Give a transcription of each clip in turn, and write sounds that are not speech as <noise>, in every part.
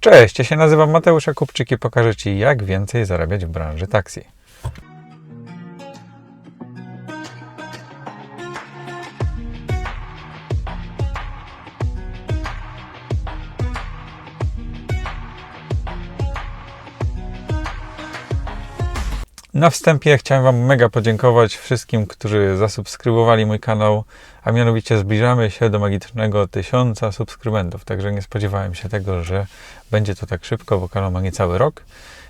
Cześć, ja się nazywam Mateusz Jakubczyk i pokażę Ci, jak więcej zarabiać w branży taksi. Na wstępie chciałem Wam mega podziękować wszystkim, którzy zasubskrybowali mój kanał, a mianowicie zbliżamy się do magicznego tysiąca subskrybentów, także nie spodziewałem się tego, że będzie to tak szybko, bo kanał ma niecały rok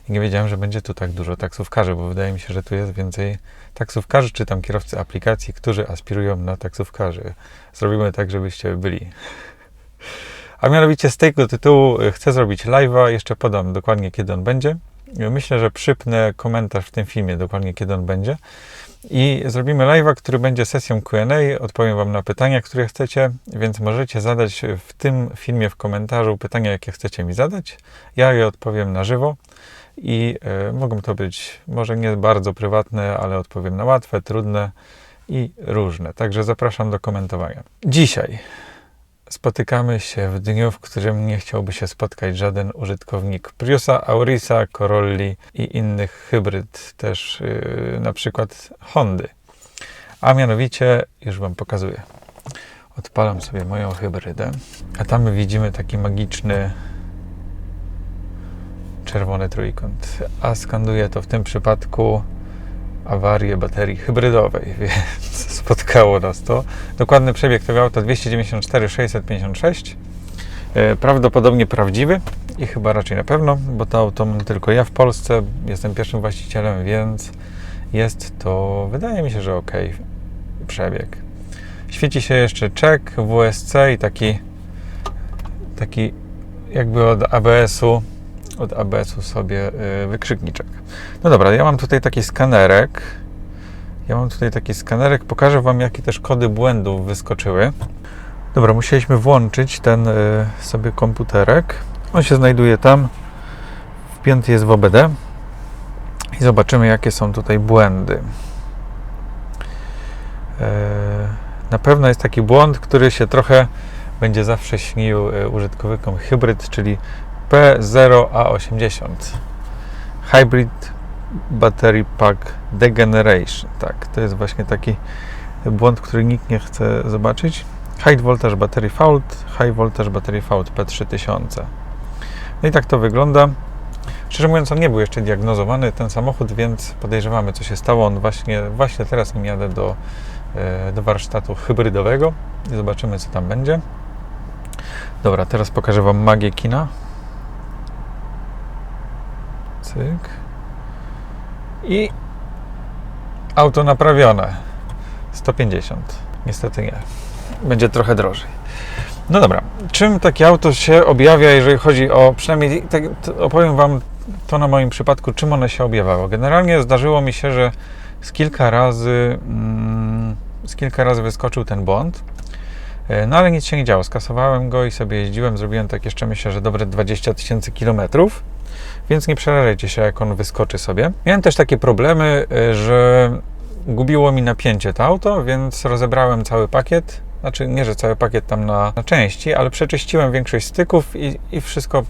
i nie wiedziałem, że będzie tu tak dużo taksówkarzy, bo wydaje mi się, że tu jest więcej taksówkarzy, czy tam kierowcy aplikacji, którzy aspirują na taksówkarzy. Zrobimy tak, żebyście byli. A mianowicie z tego tytułu chcę zrobić live'a, jeszcze podam dokładnie kiedy on będzie. Myślę, że przypnę komentarz w tym filmie dokładnie kiedy on będzie. I zrobimy live'a, który będzie sesją QA. Odpowiem Wam na pytania, które chcecie, więc możecie zadać w tym filmie w komentarzu pytania, jakie chcecie mi zadać. Ja je odpowiem na żywo i e, mogą to być może nie bardzo prywatne, ale odpowiem na łatwe, trudne i różne. Także zapraszam do komentowania. Dzisiaj spotykamy się w dniu, w którym nie chciałby się spotkać żaden użytkownik Priusa, Aurisa, Corolli i innych hybryd, też yy, na przykład Hondy. A mianowicie, już Wam pokazuję. Odpalam sobie moją hybrydę, a tam widzimy taki magiczny czerwony trójkąt. A skanduje to w tym przypadku awarię baterii hybrydowej, <laughs> więc spotkało nas to. Dokładny przebieg tego auta 294 656. E, Prawdopodobnie prawdziwy i chyba raczej na pewno, bo to auto mam tylko ja w Polsce. Jestem pierwszym właścicielem, więc jest to, wydaje mi się, że ok przebieg. Świeci się jeszcze czek WSC i taki taki jakby od ABS-u od ABS-u sobie y, wykrzykniczek. No dobra, ja mam tutaj taki skanerek. Ja mam tutaj taki skanerek. Pokażę Wam, jakie też kody błędów wyskoczyły. Dobra, musieliśmy włączyć ten y, sobie komputerek. On się znajduje tam. Wpięty jest w OBD. I zobaczymy, jakie są tutaj błędy. E, Na pewno jest taki błąd, który się trochę będzie zawsze śnił y, użytkownikom hybryd, czyli P0A80 Hybrid Battery Pack Degeneration. Tak, to jest właśnie taki błąd, który nikt nie chce zobaczyć. High Voltage Battery Fault, High Voltage Battery Fault P3000. No i tak to wygląda. Szczerze mówiąc, on nie był jeszcze diagnozowany, ten samochód, więc podejrzewamy, co się stało. On właśnie, właśnie teraz nim jadę do, e, do warsztatu hybrydowego i zobaczymy, co tam będzie. Dobra, teraz pokażę Wam magię kina. Cyk. I auto naprawione. 150. Niestety nie. Będzie trochę drożej. No dobra. Czym takie auto się objawia, jeżeli chodzi o, przynajmniej tak, opowiem Wam to na moim przypadku, czym one się objawiało. Generalnie zdarzyło mi się, że z kilka razy, mm, z kilka razy wyskoczył ten błąd. E, No ale nic się nie działo. Skasowałem go i sobie jeździłem. Zrobiłem tak jeszcze myślę, że dobre 20 tysięcy kilometrów. Więc nie przerażajcie się, jak on wyskoczy sobie. Miałem też takie problemy, y, że gubiło mi napięcie to auto, więc rozebrałem cały pakiet. Znaczy, nie, że cały pakiet tam na, na części, ale przeczyściłem większość styków i, i wszystko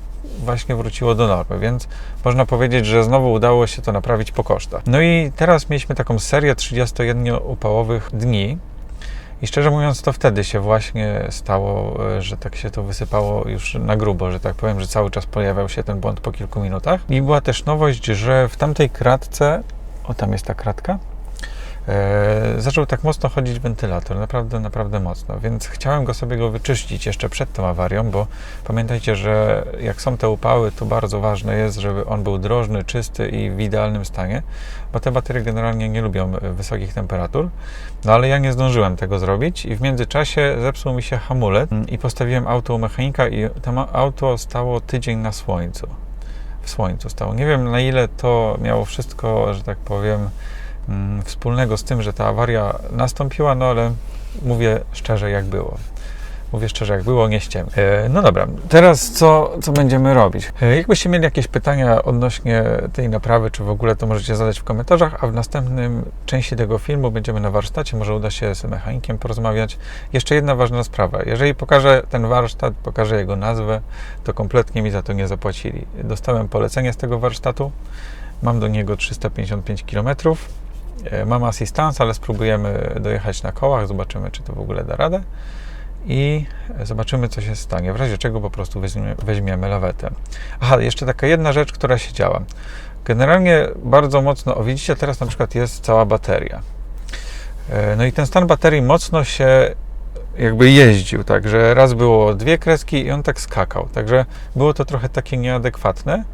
właśnie wróciło do normy, więc można powiedzieć, że znowu udało się to naprawić po kosztach. No i teraz mieliśmy taką serię 31-upałowych dni, i szczerze mówiąc, to wtedy się właśnie stało, e, że tak się to wysypało już na grubo, że tak powiem, że cały czas pojawiał się ten błąd po kilku minutach. I była też nowość, że w tamtej kratce, o tam jest ta kratka, e, zaczął tak mocno chodzić wentylator, naprawdę, naprawdę mocno, więc chciałem go sobie go wyczyścić jeszcze przed tą awarią, bo pamiętajcie, że jak są te upały, to bardzo ważne jest, żeby on był drożny, czysty i w idealnym stanie, bo te baterie generalnie nie lubią e, wysokich temperatur, no ale ja nie zdążyłem tego zrobić i w międzyczasie zepsuł mi się hamulec i postawiłem auto u mechanika i to auto stało tydzień na słońcu. W słońcu stało. Nie wiem na ile to miało wszystko, że tak powiem, wspólnego z tym, że ta awaria nastąpiła, no ale mówię szczerze, jak było. Mówię szczerze, jak było, nie ściemy. E, No dobra, teraz co, co będziemy robić? E, Jakbyście mieli jakieś pytania odnośnie tej naprawy, czy w ogóle, to możecie zadać w komentarzach, a w następnym części tego filmu będziemy na warsztacie, może uda się z mechanikiem porozmawiać. Jeszcze jedna ważna sprawa. Jeżeli pokażę ten warsztat, pokażę jego nazwę, to kompletnie mi za to nie zapłacili. Dostałem polecenie z tego warsztatu, mam do niego 355 km. E, Mam asystans, ale spróbujemy dojechać na kołach, zobaczymy, czy to w ogóle da radę i zobaczymy, co się stanie. W razie czego po prostu weźmiemy, weźmiemy lawetę. Aha, jeszcze taka jedna rzecz, która się działa. Generalnie bardzo mocno, o widzicie, teraz na przykład jest cała bateria. E, No i ten stan baterii mocno się jakby jeździł, także raz było dwie kreski i on tak skakał, także było to trochę takie nieadekwatne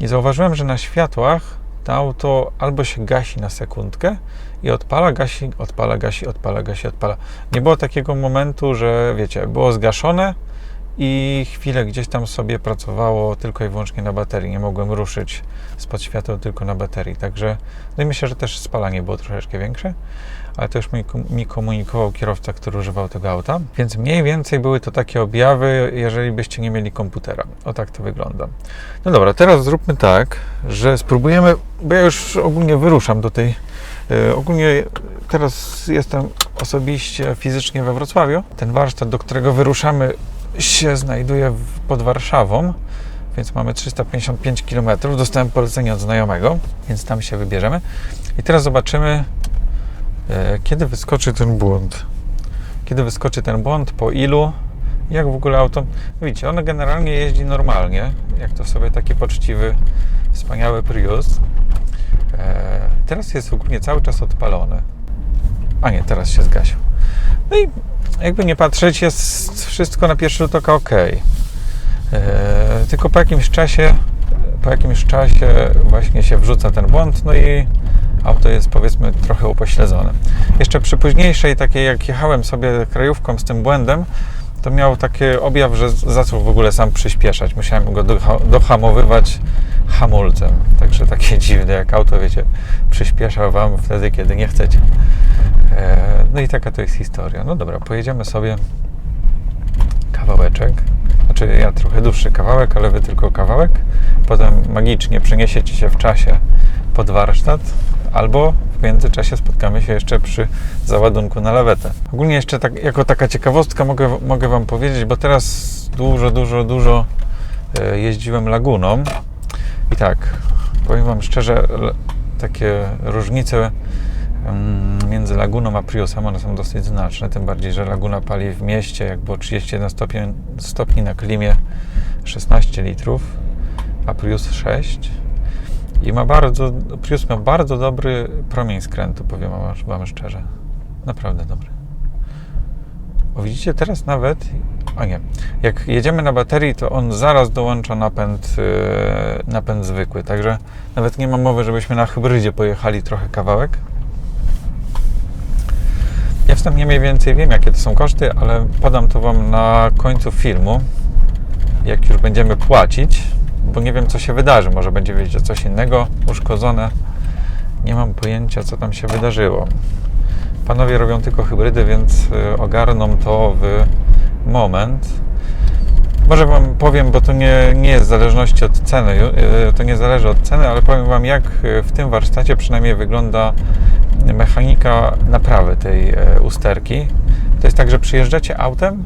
i zauważyłem, że na światłach to auto albo się gasi na sekundkę i odpala, gasi, odpala, gasi, odpala, gasi, odpala. Nie było takiego momentu, że wiecie, było zgaszone i chwilę gdzieś tam sobie pracowało tylko i wyłącznie na baterii. Nie mogłem ruszyć spod świateł tylko na baterii. Także no i myślę, że też spalanie było troszeczkę większe, ale już mi, mi komunikował kierowca, który używał tego auta. Więc mniej więcej były to takie objawy, jeżeli byście nie mieli komputera. O tak to wygląda. No dobra, teraz zróbmy tak, że spróbujemy, bo ja już ogólnie wyruszam do tej. e, ogólnie teraz jestem osobiście fizycznie we Wrocławiu. Ten warsztat, do którego wyruszamy, się znajduje pod Warszawą, więc mamy 355 km. Dostałem polecenie od znajomego, więc tam się wybierzemy. I teraz zobaczymy, kiedy wyskoczy ten błąd. Kiedy wyskoczy ten błąd, po ilu, jak w ogóle auto. Widzicie, ono generalnie jeździ normalnie, jak to sobie taki poczciwy, wspaniały Prius. E, teraz jest ogólnie cały czas odpalony. A nie, teraz się zgasił. No i jakby nie patrzeć, jest wszystko na pierwszy rzut oka ok. E, tylko po jakimś czasie, po jakimś czasie właśnie się wrzuca ten błąd, no i auto jest powiedzmy trochę upośledzone. Jeszcze przy późniejszej takiej, jak jechałem sobie krajówką z tym błędem, to miał taki objaw, że zaczął w ogóle sam przyspieszać. Musiałem go doha- dohamowywać hamulcem. Także takie <laughs> dziwne, jak auto, wiecie, przyspiesza Wam wtedy, kiedy nie chcecie. E, No i taka to jest historia. No dobra, pojedziemy sobie kawałeczek. Znaczy ja trochę dłuższy kawałek, ale Wy tylko kawałek. Potem magicznie przeniesiecie się w czasie pod warsztat, albo w międzyczasie spotkamy się jeszcze przy załadunku na lawetę. Ogólnie jeszcze tak, jako taka ciekawostka mogę, mogę Wam powiedzieć, bo teraz dużo, dużo, dużo e, jeździłem laguną i tak, powiem Wam szczerze, takie różnice mm, między Laguną a Priusem, one są dosyć znaczne, tym bardziej, że Laguna pali w mieście, jak było 31 stopni, stopni na klimie, 16 litrów, a Prius 6. I ma bardzo, Prius ma bardzo dobry promień skrętu, powiem wam, szczerze. Naprawdę dobry. O, widzicie, teraz nawet, a nie, jak jedziemy na baterii, to on zaraz dołącza napęd, yy, napęd zwykły, także nawet nie ma mowy, żebyśmy na hybrydzie pojechali trochę kawałek. Ja wstępnie mniej więcej wiem, jakie to są koszty, ale podam to Wam na końcu filmu, jak już będziemy płacić, bo nie wiem, co się wydarzy. Może będzie wiecie coś innego uszkodzone. Nie mam pojęcia, co tam się wydarzyło. Panowie robią tylko hybrydy, więc y, ogarną to w moment. Może Wam powiem, bo to nie, nie jest w zależności od ceny, y, to nie zależy od ceny, ale powiem Wam, jak y, w tym warsztacie przynajmniej wygląda mechanika naprawy tej usterki. To jest tak, że przyjeżdżacie autem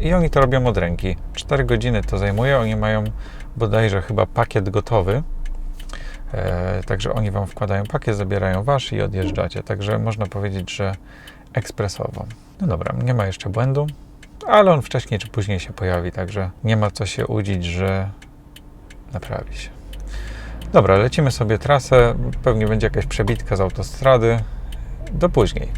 i oni to robią od ręki. 4 godziny to zajmuje, oni mają bodajże chyba pakiet gotowy. E, także oni Wam wkładają pakiet, zabierają Wasz i odjeżdżacie. Także można powiedzieć, że ekspresowo. No dobra, nie ma jeszcze błędu, ale on wcześniej czy później się pojawi, także nie ma co się łudzić, że naprawi się. Dobra, lecimy sobie trasę. Pewnie będzie jakaś przebitka z autostrady. Do później.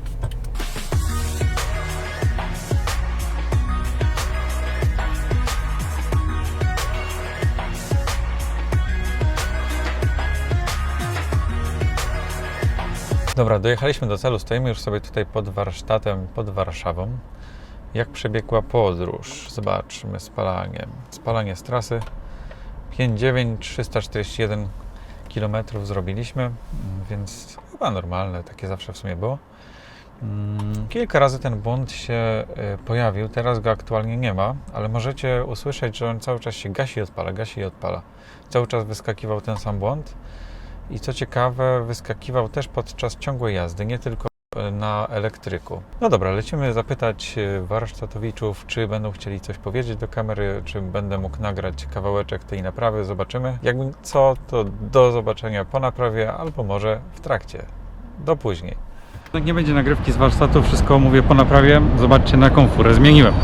Dobra, dojechaliśmy do celu. Stoimy już sobie tutaj pod warsztatem, pod Warszawą. Jak przebiegła podróż? Zobaczmy spalanie. Spalanie z trasy 59 341 km zrobiliśmy, więc chyba normalne, takie zawsze w sumie było. Mm, Kilka razy ten błąd się y, pojawił, teraz go aktualnie nie ma, ale możecie usłyszeć, że on cały czas się gasi i odpala, gasi i odpala. Cały czas wyskakiwał ten sam błąd i co ciekawe, wyskakiwał też podczas ciągłej jazdy, nie tylko y, na elektryku. No dobra, lecimy zapytać y, warsztatowiczów, czy będą chcieli coś powiedzieć do kamery, czy będę mógł nagrać kawałeczek tej naprawy, zobaczymy. Jakby co, to do zobaczenia po naprawie, albo może w trakcie. Do później. Nie będzie nagrywki z warsztatu, wszystko mówię po naprawie. Zobaczcie na komfurę, zmieniłem.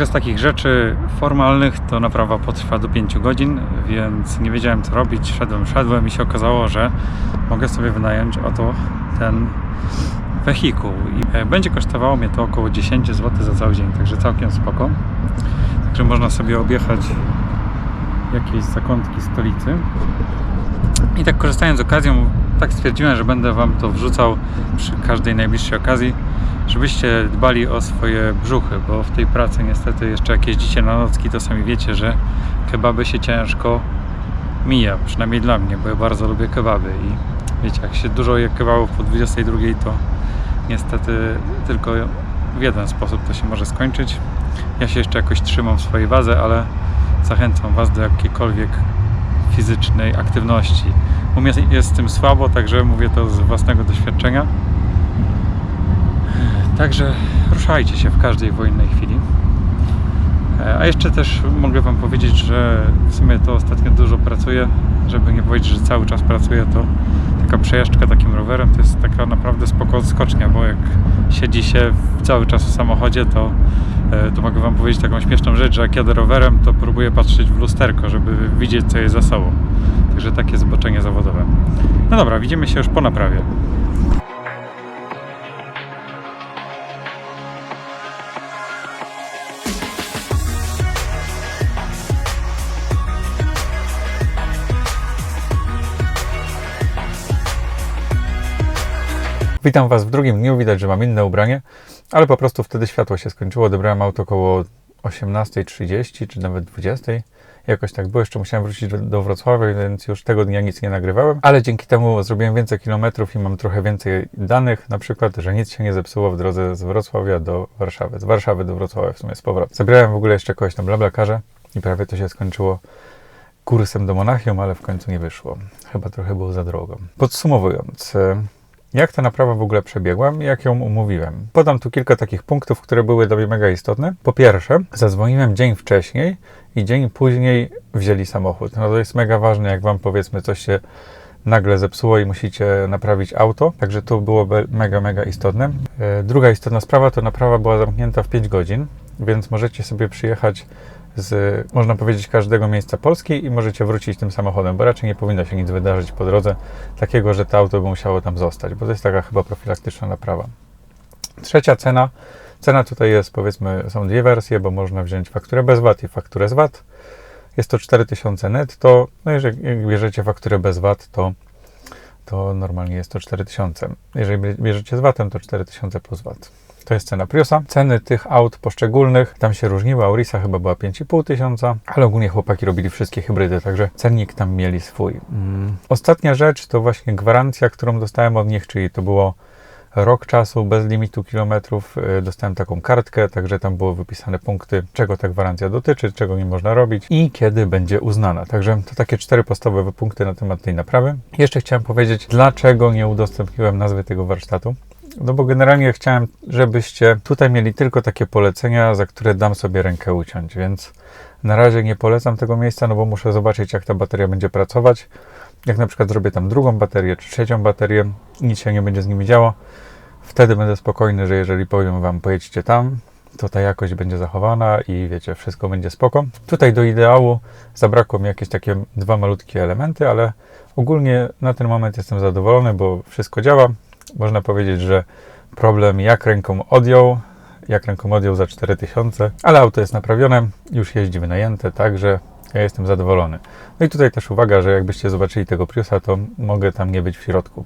Także z takich rzeczy formalnych to naprawa potrwa do 5 godzin, więc nie wiedziałem co robić. Szedłem, szedłem i się okazało, że mogę sobie wynająć oto ten wehikuł. I e, będzie kosztowało mnie to około 10 zł za cały dzień, także całkiem spoko. Także można sobie objechać jakieś zakątki stolicy. I tak korzystając z okazją, tak stwierdziłem, że będę Wam to wrzucał przy każdej najbliższej okazji, żebyście dbali o swoje brzuchy, bo w tej pracy niestety jeszcze jak jeździcie na nocki, to sami wiecie, że kebaby się ciężko mija, przynajmniej dla mnie, bo ja bardzo lubię kebaby i wiecie, jak się dużo je kebabów po 22, to niestety tylko w jeden sposób to się może skończyć. Ja się jeszcze jakoś trzymam w swojej wadze, ale zachęcam Was do jakiejkolwiek fizycznej aktywności. U mnie jest z tym słabo, także mówię to z własnego doświadczenia. Także ruszajcie się w każdej wolnej chwili. E, A jeszcze też mogę Wam powiedzieć, że w sumie to ostatnio dużo pracuję, żeby nie powiedzieć, że cały czas pracuję, to taka przejażdżka takim rowerem to jest taka naprawdę spoko odskocznia, bo jak siedzi się cały czas w samochodzie, to, e, to mogę Wam powiedzieć taką śmieszną rzecz, że jak jadę rowerem, to próbuję patrzeć w lusterko, żeby widzieć, co jest za sobą. Także takie zobaczenie zawodowe. No dobra, widzimy się już po naprawie. Witam Was w drugim dniu. Widać, że mam inne ubranie, ale po prostu wtedy światło się skończyło. Odebrałem auto około 18.30 czy nawet 20.00. Jakoś tak było. Jeszcze musiałem wrócić do, Wrocławia, więc już tego dnia nic nie nagrywałem. Ale dzięki temu zrobiłem więcej kilometrów i mam trochę więcej danych. Na przykład, że nic się nie zepsuło w drodze z Wrocławia do Warszawy. Z Warszawy do Wrocławia w sumie z powrotem. Zabrałem w ogóle jeszcze kogoś na blablakarze i prawie to się skończyło kursem do Monachium, ale w końcu nie wyszło. Chyba trochę było za drogo. Podsumowując, jak ta naprawa w ogóle przebiegła i jak ją umówiłem. Podam tu kilka takich punktów, które były dla mnie mega istotne. Po pierwsze, zadzwoniłem dzień wcześniej i dzień później wzięli samochód. No to jest mega ważne, jak wam powiedzmy coś się nagle zepsuło i musicie naprawić auto. Także to było mega, mega istotne. E, Druga istotna sprawa to naprawa była zamknięta w 5 godzin, więc możecie sobie przyjechać z, można powiedzieć, każdego miejsca Polski i możecie wrócić tym samochodem, bo raczej nie powinno się nic wydarzyć po drodze takiego, że to auto by musiało tam zostać, bo to jest taka chyba profilaktyczna naprawa. Trzecia cena. Cena tutaj jest, powiedzmy, są dwie wersje, bo można wziąć fakturę bez VAT i fakturę z VAT. Jest to 4000 netto. No jeżeli bierzecie fakturę bez VAT, to, to normalnie jest to 4000. Jeżeli bierzecie z VAT-em, to 4000 plus VAT. To jest cena Priusa. Ceny tych aut poszczególnych tam się różniły. Aurisa chyba była 5,5 tysiąca, ale ogólnie chłopaki robili wszystkie hybrydy, także cennik tam mieli swój. Mm. Ostatnia rzecz to właśnie gwarancja, którą dostałem od nich, czyli to było rok czasu bez limitu kilometrów. Y, Dostałem taką kartkę, także tam były wypisane punkty, czego ta gwarancja dotyczy, czego nie można robić i kiedy będzie uznana. Także to takie cztery podstawowe punkty na temat tej naprawy. Jeszcze chciałem powiedzieć, dlaczego nie udostępniłem nazwy tego warsztatu. No bo generalnie chciałem, żebyście tutaj mieli tylko takie polecenia, za które dam sobie rękę uciąć, więc na razie nie polecam tego miejsca, no bo muszę zobaczyć, jak ta bateria będzie pracować. Jak na przykład zrobię tam drugą baterię czy trzecią baterię, nic się nie będzie z nimi działo, wtedy będę spokojny, że jeżeli powiem Wam, pojedźcie tam, to ta jakość będzie zachowana i wiecie, wszystko będzie spoko. Tutaj do ideału zabrakło mi jakieś takie dwa malutkie elementy, ale ogólnie na ten moment jestem zadowolony, bo wszystko działa. Można powiedzieć, że problem jak ręką odjął, jak ręką odjął za 4000, ale auto jest naprawione, już jeździ wynajęte, także ja jestem zadowolony. No i tutaj też uwaga, że jakbyście zobaczyli tego Priusa, to mogę tam nie być w środku.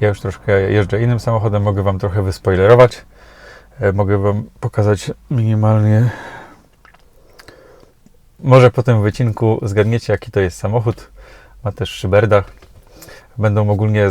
Ja już troszkę jeżdżę innym samochodem, mogę Wam trochę wyspoilerować. E, Mogę Wam pokazać minimalnie. Może po tym wycinku zgadniecie, jaki to jest samochód. Ma też szyberdach. Będą ogólnie